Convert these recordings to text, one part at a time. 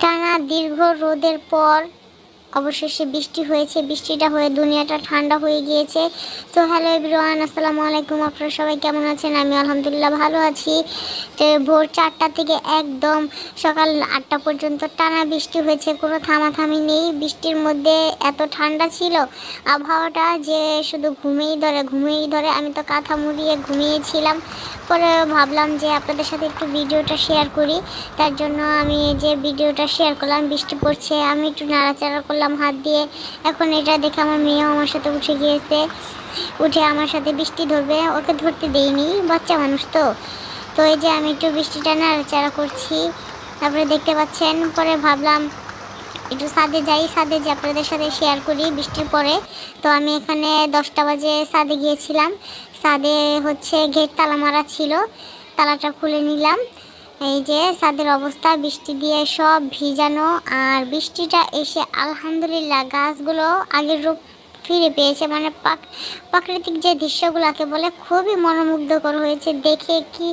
টানা দীর্ঘ রোদের পর অবশেষে বৃষ্টি হয়েছে, বৃষ্টিটা হয়ে দুনিয়াটা ঠান্ডা হয়ে গিয়েছে। তো হ্যালো এভরিওয়ান আসসালামু আলাইকুম। আপনারা সবাই কেমন আছেন? আমি আলহামদুলিল্লাহ ভালো আছি। তো ভোর চারটা থেকে একদম সকাল আটটা পর্যন্ত টানা বৃষ্টি হয়েছে, কোনো থামাথামি নেই। বৃষ্টির মধ্যে এত ঠান্ডা ছিল আবহাওয়াটা যে শুধু ঘুমেই ধরে ঘুমেই ধরে। আমি তো কাঁথা মুড়িয়ে ঘুমিয়েছিলাম। পরে ভাবলাম যে আপনাদের সাথে একটু ভিডিওটা শেয়ার করি। তার জন্য আমি যে ভিডিওটা শেয়ার করলাম, বৃষ্টি পড়ছে, আমি একটু নাড়াচাড়া করলাম। হাত দিয়ে। এখন এটা দেখে আমার মেয়েও আমার সাথে উঠে গিয়েছে। উঠে আমার সাথে বৃষ্টি ধরবে, ওকে ধরতে দেইনি, বাচ্চা মানুষ তো। তো এই যে আমি একটু বৃষ্টিটা নাড়াচাড়া করছি, তারপরে দেখতে পাচ্ছেন, পরে ভাবলাম একটু ছাদে যাই সাদে যে আপনাদের সাথে শেয়ার করি বৃষ্টির পরে। তো আমি এখানে দশটা বাজে ছাদে গিয়েছিলাম। সাদে হচ্ছে ঘের তালা মারা ছিল, তালাটা খুলে নিলাম। এই যে ছাদের অবস্থা, বৃষ্টি দিয়ে সব ভিজানো, আর বৃষ্টিটা এসে আলহামদুলিল্লাহ গাছগুলো আগের রূপ ফিরে পেয়েছে। মানে প্রাকৃতিক যে দৃশ্যগুলোকে বলে খুবই মনোমুগ্ধকর হয়েছে। দেখে কি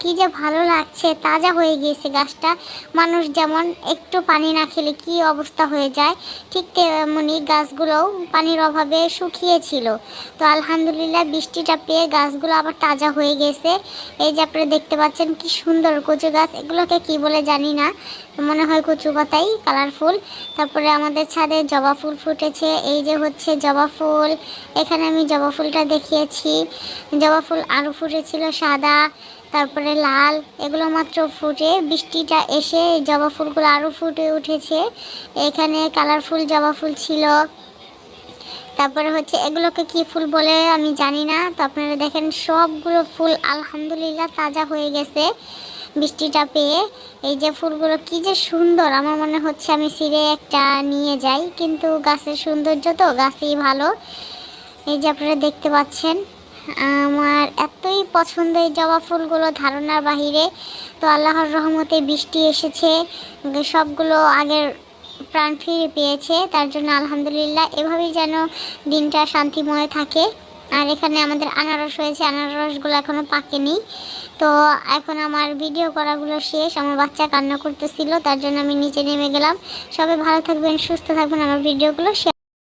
কি যে ভালো লাগছে, তাজা হয়ে গিয়েছে গাছটা। মানুষ যেমন একটু পানি না খেলে কি অবস্থা হয়ে যায়, ঠিক তেমনি গাছগুলোও পানির অভাবে শুকিয়েছিল তো আলহামদুলিল্লাহ বৃষ্টিটা পেয়ে গাছগুলো আবার তাজা হয়ে গেছে। এই যে আপনারা দেখতে পাচ্ছেন কি সুন্দর কচু গাছ। এগুলোকে কি বলে জানি না। মনে হয় কচু পাতাই কালারফুল তারপরে আমাদের ছাদে জবা ফুল ফুটেছে। এই যে হচ্ছে জবা ফুল। এখানে আমি জবা ফুলটা দেখিয়েছি। জবা ফুল আরও ফুটেছিল, সাদা, তারপরে লাল। এগুলো মাত্র ফুটে, বৃষ্টিটা এসে জবা ফুলগুলো আরও ফুটে উঠেছে। এখানে কালারফুল জবা ফুল ছিল। তারপরে হচ্ছে এগুলোকে কি ফুল বলে আমি জানি না। তো আপনারা দেখেন, সবগুলো ফুল আলহামদুলিল্লাহ তাজা হয়ে গেছে। বৃষ্টিটা পেয়ে এই যে ফুলগুলো কি যে সুন্দর। আমার মনে হচ্ছে আমি সিরে একটা নিয়ে যাই। কিন্তু গাছের সৌন্দর্য তো, গাছই ভালো। এই যে আপনারা দেখতে পাচ্ছেন, আমার এতই পছন্দ এই জবা ফুলগুলো ধারণার বাহিরে। তো আল্লাহর রহমতে বৃষ্টি এসেছে, সবগুলো আগের প্রাণ ফিরে পেয়েছে। তার জন্য আলহামদুলিল্লাহ, এভাবেই যেন দিনটা শান্তিময় থাকে। আর এখানে আমাদের আনারস হয়েছে, আনারসগুলো এখনও পাকেনি। তো এখন আমার ভিডিও করাগুলো শেষ। আমার বাচ্চা কান্না করতেছিল, তার জন্য আমি নিচে নেমে গেলাম। সবাই ভালো থাকবেন, সুস্থ থাকবেন আমার ভিডিওগুলো শেয়ার